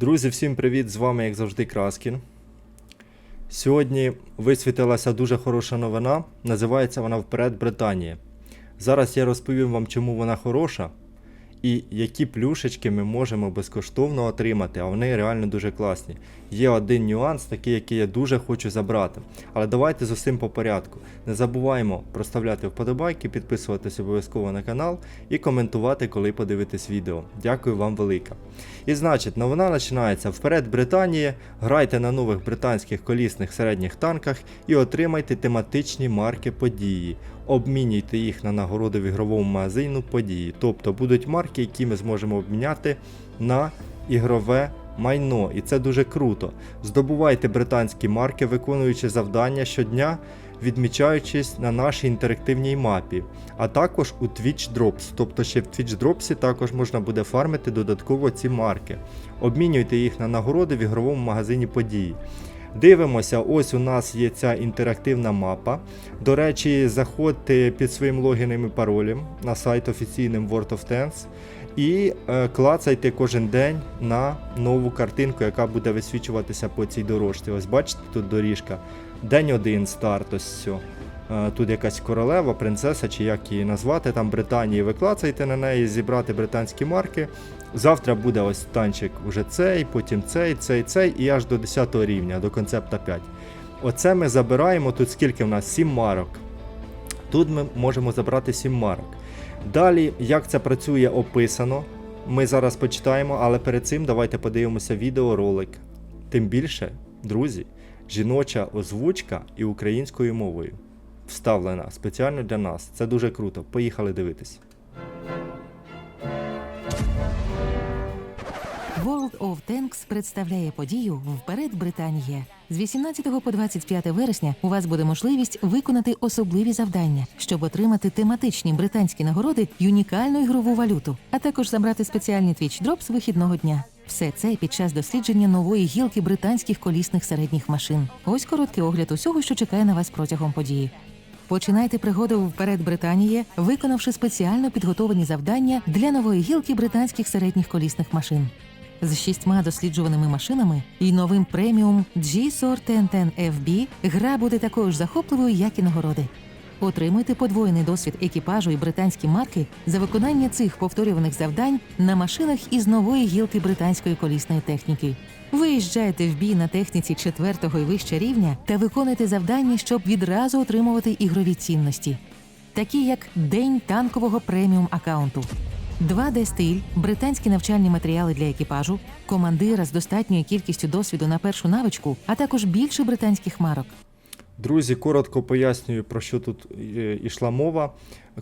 Друзі, всім привіт! З вами, як завжди, Краскін. Сьогодні висвітилася дуже хороша новина. Називається вона Вперед Британія. Зараз я розповім вам, чому вона хороша і які плюшечки ми можемо безкоштовно отримати, а вони реально дуже класні. Є один нюанс, такий, який я дуже хочу забрати. Але давайте з усім по порядку. Не забуваємо проставляти вподобайки, підписуватись обов'язково на канал і коментувати, коли подивитесь відео. Дякую вам велике. І значить, новина починається вперед Британії. Грайте на нових британських колісних середніх танках і отримайте тематичні марки події. Обмінюйте їх на нагороди в ігровому магазину події. Тобто будуть марки, які ми зможемо обміняти на ігрове майно. І це дуже круто. Здобувайте британські марки, виконуючи завдання щодня, відмічаючись на нашій інтерактивній мапі, а також у Twitch Drops. Тобто ще в Twitch Drops також можна буде фармити додатково ці марки. Обмінюйте їх на нагороди в ігровому магазині події. Дивимося, ось у нас є ця інтерактивна мапа. До речі, заходьте під своїм логіном і паролем на сайт офіційним World of Tanks і е, клацайте кожен день на нову картинку, яка буде висвічуватися по цій дорожці. Ось бачите, тут доріжка. День один старт, ось все. Е, Тут якась королева, принцеса, чи як її назвати, там Британії. Ви клацаєте на неї, зібрати британські марки. Завтра буде ось танчик уже цей, потім цей, цей, цей, і аж до 10 рівня, до концепта 5. Оце ми забираємо. Тут скільки в нас? 7 марок. Тут ми можемо забрати 7 марок. Далі, як це працює, описано. Ми зараз почитаємо, але перед цим давайте подивимося відеоролик. Тим більше, друзі, жіноча озвучка і українською мовою вставлена спеціально для нас. Це дуже круто. Поїхали дивитись. World of Tanks представляє подію Вперед Британія. З 18 по 25 вересня у вас буде можливість виконати особливі завдання, щоб отримати тематичні британські нагороди й унікальну ігрову валюту, а також забрати спеціальні Twitch Drops вихідного дня. Все це під час дослідження нової гілки британських колісних середніх машин. Ось короткий огляд усього, що чекає на вас протягом події. Починайте пригоду вперед Британії, виконавши спеціально підготовлені завдання для нової гілки британських середніх колісних машин. З шістьма досліджуваними машинами і новим преміум G-Sort TN10 FB гра буде такою ж захопливою, як і нагороди. Отримуйте подвоєний досвід екіпажу і британські марки за виконання цих повторюваних завдань на машинах із нової гілки британської колісної техніки. Виїжджайте в бій на техніці четвертого і вище рівня та виконуйте завдання, щоб відразу отримувати ігрові цінності, такі як День танкового преміум аккаунту. 2D стиль, британські навчальні матеріали для екіпажу, командира з достатньою кількістю досвіду на першу навичку, а також більше британських марок. Друзі, коротко пояснюю, про що тут е, ішла мова.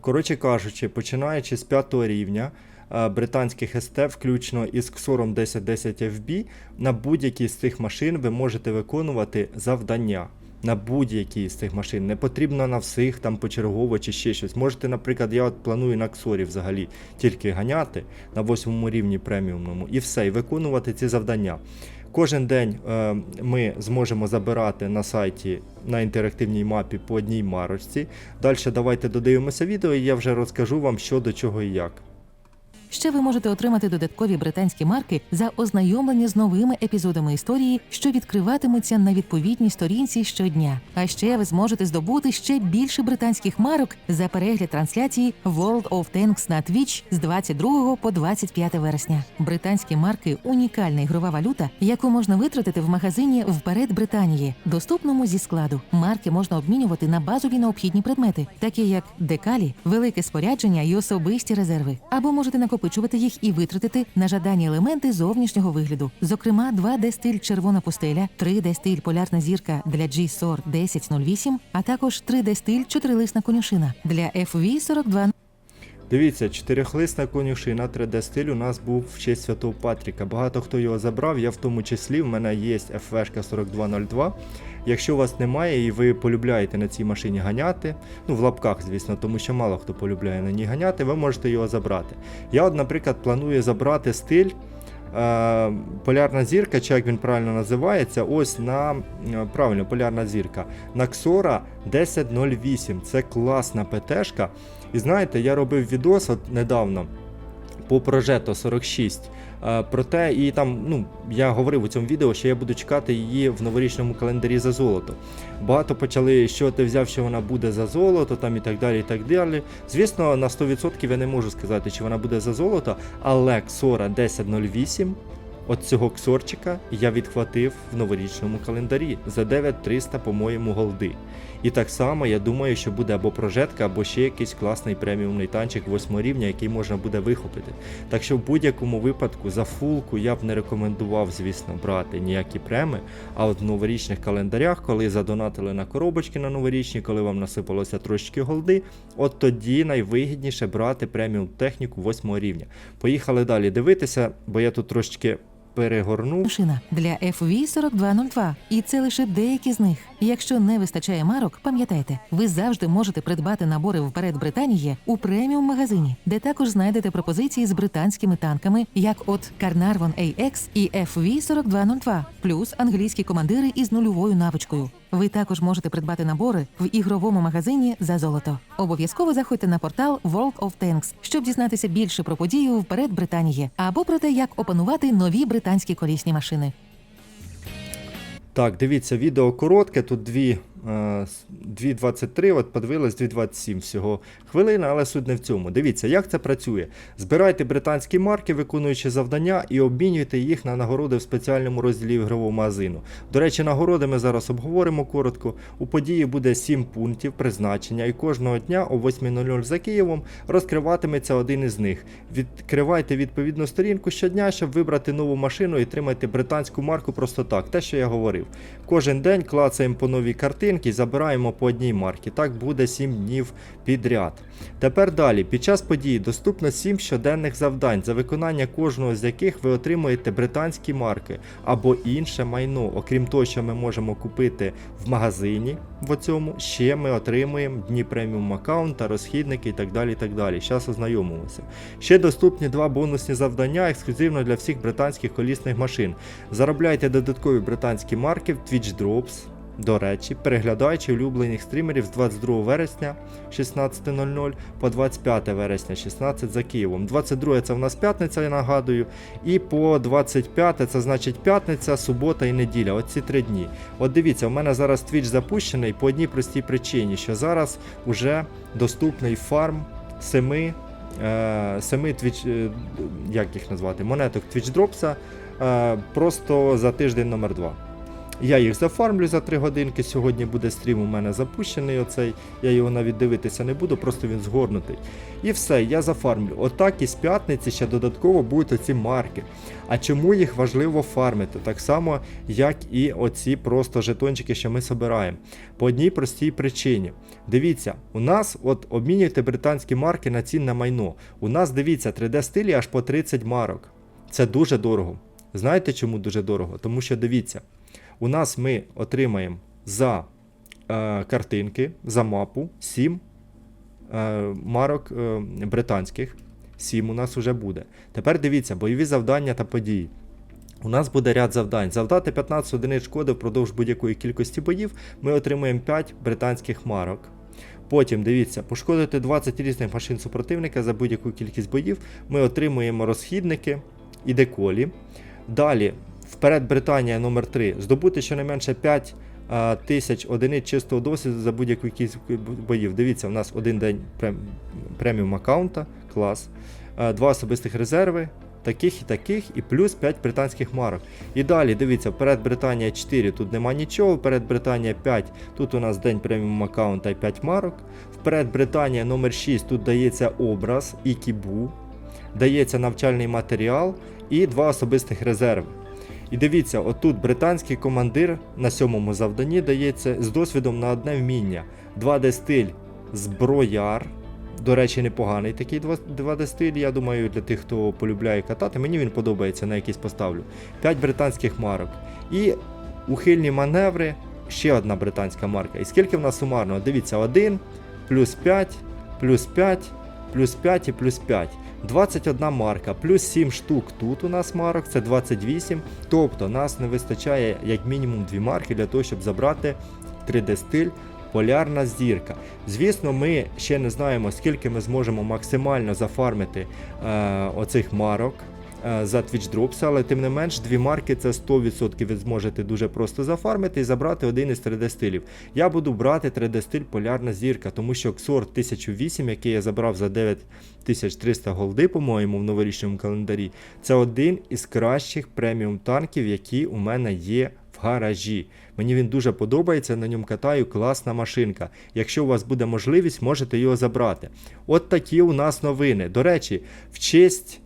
Коротше кажучи, починаючи з 5 рівня британських СТ, включно із XORом 1010 FB, на будь-якій з цих машин ви можете виконувати завдання. На будь-якій з цих машин. Не потрібно на всіх там почергово чи ще щось. Можете, наприклад, я от планую на Ксорі взагалі тільки ганяти на восьмому рівні преміумному і все, і виконувати ці завдання. Кожен день е, ми зможемо забирати на сайті на інтерактивній мапі по одній марочці. Далі давайте додивимося відео, і я вже розкажу вам, що до чого і як. Ще ви можете отримати додаткові британські марки за ознайомлення з новими епізодами історії, що відкриватимуться на відповідній сторінці щодня. А ще ви зможете здобути ще більше британських марок за перегляд трансляції World of Tanks на Twitch з 22 по 25 вересня. Британські марки унікальна ігрова валюта, яку можна витратити в магазині вперед Британії, доступному зі складу. Марки можна обмінювати на базові необхідні предмети, такі як декалі, велике спорядження і особисті резерви. Або можете накопичувати їх і витратити на жадані елементи зовнішнього вигляду. Зокрема, 2D стиль червона пустеля, 3D стиль полярна зірка для G-SOR 1008, а також 3D стиль чотирилисна конюшина для FV 42 Дивіться, чотирьохлисна конюшина 3D стиль у нас був в честь Святого Патріка. Багато хто його забрав, я в тому числі, в мене є FV 4202. Якщо у вас немає і ви полюбляєте на цій машині ганяти, ну в лапках, звісно, тому що мало хто полюбляє на ній ганяти, ви можете його забрати. Я, от, наприклад, планую забрати стиль. Е, Полярна зірка, чи як він правильно називається, ось на е, правильно, полярна зірка. На Xora 1008. Це класна ПТшка. І знаєте, я робив відос от недавно по прожето 46. Е, Проте, і там, ну, я говорив у цьому відео, що я буду чекати її в новорічному календарі за золото. Багато почали, що ти взяв, що вона буде за золото, там і так далі. і так далі. Звісно, на 100% я не можу сказати, чи вона буде за золото, але Xora 1008 От цього ксорчика я відхватив в новорічному календарі за 9300, по-моєму, голди. І так само я думаю, що буде або прожетка, або ще якийсь класний преміумний танчик 8 рівня, який можна буде вихопити. Так що в будь-якому випадку за фулку я б не рекомендував, звісно, брати ніякі преми. А от в новорічних календарях, коли задонатили на коробочки на новорічні, коли вам насипалося трошечки голди, от тоді найвигідніше брати преміум техніку 8 рівня. Поїхали далі дивитися, бо я тут трошечки перегорнув. Машина для FV 4202, і це лише деякі з них. Якщо не вистачає марок, пам'ятайте, ви завжди можете придбати набори вперед Британії у преміум магазині, де також знайдете пропозиції з британськими танками, як от Carnarvon AX і FV 4202, плюс англійські командири із нульовою навичкою. Ви також можете придбати набори в ігровому магазині за золото. Обов'язково заходьте на портал World of Tanks, щоб дізнатися більше про подію вперед Британії або про те, як опанувати нові британські колісні машини. Так, дивіться, відео коротке, тут дві, 2.23, от подивились 2.27 всього хвилини, але суть не в цьому. Дивіться, як це працює. Збирайте британські марки, виконуючи завдання, і обмінюйте їх на нагороди в спеціальному розділі ігрового магазину. До речі, нагороди ми зараз обговоримо коротко. У події буде 7 пунктів призначення, і кожного дня о 8.00 за Києвом розкриватиметься один із них. Відкривайте відповідну сторінку щодня, щоб вибрати нову машину і тримайте британську марку просто так, те, що я говорив. Кожен день клацаємо по новій картинці і забираємо по одній марці. Так буде 7 днів підряд. Тепер далі, під час події доступно 7 щоденних завдань, за виконання кожного з яких ви отримуєте британські марки або інше майно. Окрім того, що ми можемо купити в магазині в цьому, ще ми отримуємо дні преміум аккаунта, розхідники і так далі. і так далі. Зараз ознайомимося. Ще доступні два бонусні завдання ексклюзивно для всіх британських колісних машин. Заробляйте додаткові британські марки в Twitch Drops. До речі, переглядаючи улюблених стрімерів з 22 вересня 16.00 по 25 вересня 16 за Києвом. 22 це в нас п'ятниця, я нагадую. І по 25 це значить п'ятниця, субота і неділя. Оці три дні. От дивіться, у мене зараз Twitch запущений по одній простій причині, що зараз вже доступний фарм 7 е, семи Twitch, е, як їх назвати, монеток Dropsa е, просто за тиждень номер 2. Я їх зафармлю за 3 годинки. Сьогодні буде стрім у мене запущений. Оцей. Я його навіть дивитися не буду, просто він згорнутий. І все, я зафармлю. Отак і з п'ятниці ще додатково будуть оці марки. А чому їх важливо фармити? Так само, як і оці просто жетончики, що ми собираємо. По одній простій причині. Дивіться, у нас от обмінюйте британські марки на цінне майно. У нас дивіться 3D стилі аж по 30 марок. Це дуже дорого. Знаєте чому дуже дорого? Тому що дивіться, у нас ми отримаємо за е, картинки, за мапу 7 е, марок е, британських. 7 у нас вже буде. Тепер дивіться, бойові завдання та події. У нас буде ряд завдань. Завдати 15 одиниць шкоди впродовж будь-якої кількості боїв. Ми отримуємо 5 британських марок. Потім дивіться, пошкодити 20 різних машин супротивника за будь-яку кількість боїв. Ми отримуємо розхідники і деколі. Далі, вперед Британія номер 3 Здобути щонайменше 5 а, тисяч одиниць чистого досвіду за будь-яку кількість боїв. Дивіться, у нас один день прем- преміум аккаунта, клас, два особистих резерви. Таких і таких, і плюс 5 британських марок. І далі, дивіться, вперед Британія 4, тут нема нічого, вперед Британія 5, тут у нас день преміум аккаунта і 5 марок. Вперед Британія номер 6, тут дається образ і кібу, дається навчальний матеріал і два особистих резерви. І дивіться, отут британський командир на сьомому завданні дається з досвідом на одне вміння. 2D стиль зброяр. До речі, непоганий такий 2D стиль. Я думаю, для тих, хто полюбляє катати, мені він подобається, на якийсь поставлю. 5 британських марок. І ухильні маневри, ще одна британська марка. І скільки в нас сумарно? Дивіться, 1, плюс 5, плюс 5, плюс 5 і плюс 5. 21 марка, плюс 7 штук тут у нас марок, це 28. Тобто нас не вистачає як мінімум 2 марки для того, щоб забрати 3D стиль Полярна зірка. Звісно, ми ще не знаємо, скільки ми зможемо максимально зафармити е, оцих марок за Twitch Drops, але тим не менш, дві марки це 100% ви зможете дуже просто зафармити і забрати один із 3D стилів. Я буду брати 3D стиль Полярна зірка, тому що XOR 1008, який я забрав за 9300 голди, по-моєму, в новорічному календарі, це один із кращих преміум танків, які у мене є в гаражі. Мені він дуже подобається, на ньому катаю, класна машинка. Якщо у вас буде можливість, можете його забрати. От такі у нас новини. До речі, в честь е,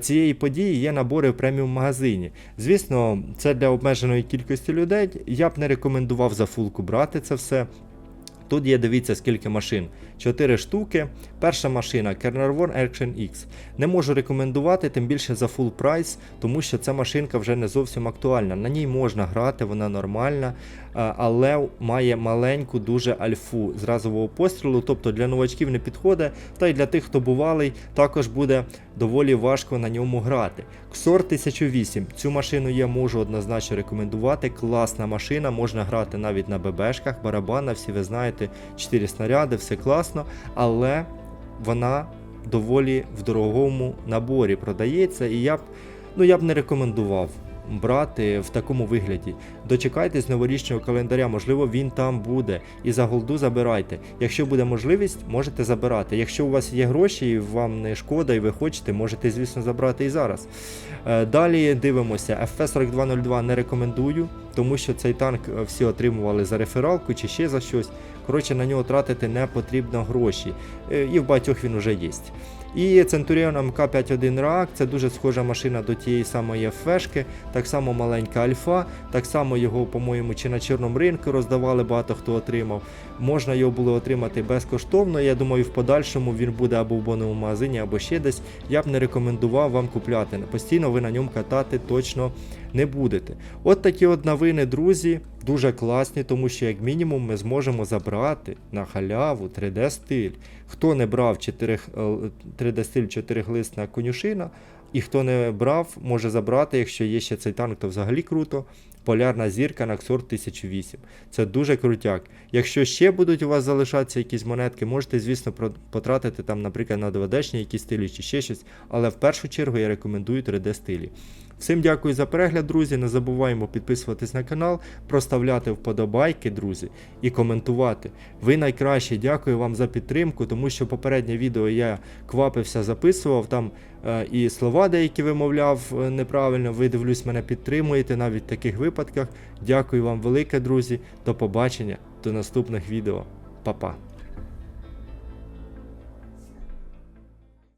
цієї події є набори в преміум магазині. Звісно, це для обмеженої кількості людей. Я б не рекомендував за фулку брати це все. Тут є, дивіться, скільки машин. 4 штуки. Перша машина Carnarvon Action X. Не можу рекомендувати, тим більше за full прайс, тому що ця машинка вже не зовсім актуальна. На ній можна грати, вона нормальна, але має маленьку дуже альфу з разового пострілу, тобто для новачків не підходить, та й для тих, хто бувалий, також буде доволі важко на ньому грати. XOR 1008. Цю машину я можу однозначно рекомендувати. Класна машина, можна грати навіть на ББшках, барабана, всі ви знаєте, 4 снаряди, все класно, але вона доволі в дорогому наборі продається, і я б, ну, я б не рекомендував брати в такому вигляді. Дочекайтесь новорічного календаря, можливо, він там буде. І за голду забирайте. Якщо буде можливість, можете забирати. Якщо у вас є гроші і вам не шкода, і ви хочете, можете, звісно, забрати і зараз. Е, Далі дивимося. FP4202 не рекомендую, тому що цей танк е, всі отримували за рефералку чи ще за щось. Коротше, на нього тратити не потрібно гроші. Е, І в багатьох він вже є. І Centurion MK51 React це дуже схожа машина до тієї самої FF-шки, так само маленька альфа, так само його, по-моєму, чи на чорному ринку роздавали, багато хто отримав. Можна його було отримати безкоштовно. Я думаю, в подальшому він буде або в боному магазині, або ще десь. Я б не рекомендував вам купляти. Постійно ви на ньому катати точно не будете. От такі от новини, друзі, дуже класні, тому що, як мінімум, ми зможемо забрати на халяву 3D стиль. Хто не брав 4, 3D стиль 4 глисна конюшина, і хто не брав, може забрати, якщо є ще цей танк, то взагалі круто. Полярна зірка на XOR 1008. Це дуже крутяк. Якщо ще будуть у вас залишатися якісь монетки, можете, звісно, потратити там, наприклад, на 2D-шні якісь стилі чи ще щось. Але в першу чергу я рекомендую 3D стилі. Всім дякую за перегляд, друзі. Не забуваємо підписуватись на канал, проставляти вподобайки, друзі, і коментувати. Ви найкращі, дякую вам за підтримку, тому що попереднє відео я квапився, записував там е, і слова деякі вимовляв е, неправильно. Ви дивлюсь, мене підтримуєте навіть в таких випадках. Дякую вам велике, друзі. До побачення, до наступних відео. Па-па.